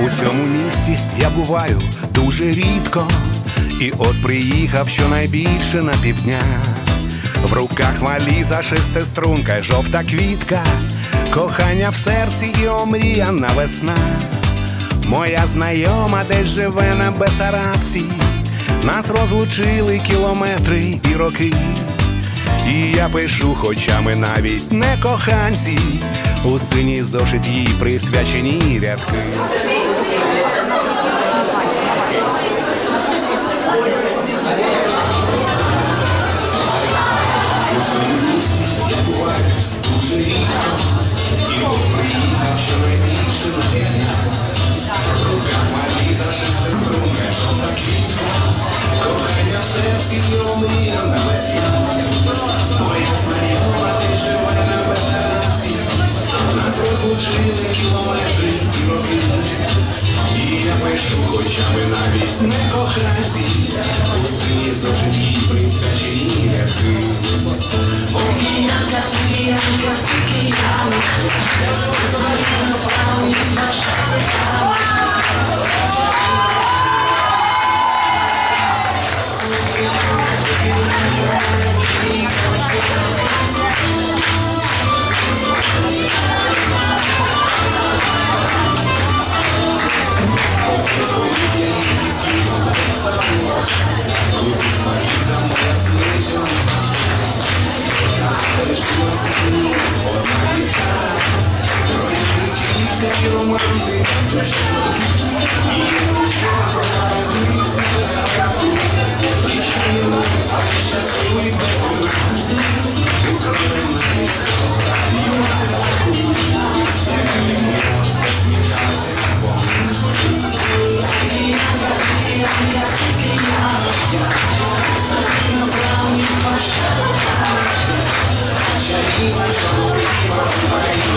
У цьому місті я буваю дуже рідко, і от приїхав щонайбільше на півдня. В руках валіза шестиструнка, й жовта квітка, кохання в серці і омріяна весна. Моя знайома десь живе на Бесарабці, нас розлучили кілометри і роки. І я пишу, хоча ми навіть не коханці, у синій зошит їй присвячені рядки. У цьому місті я нас кілометри і роки. І я пишу, хоча ми навіть не коханці, у сині зожиті присвячені рядки. Окіянка, окіянка, окіянка, Зоріна, з смачна.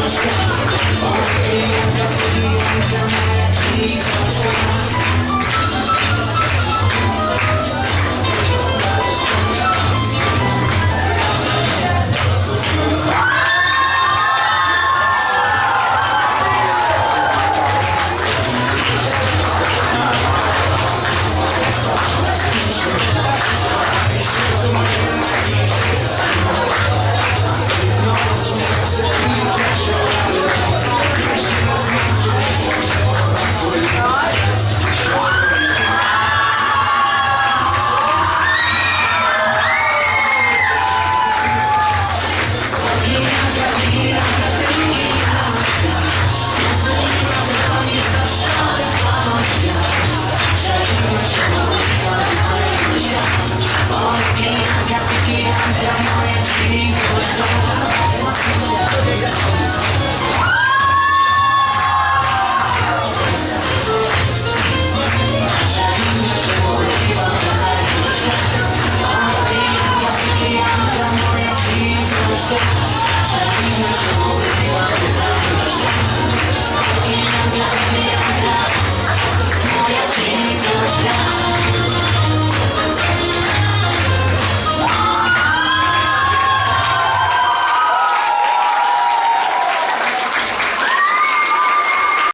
Let's go.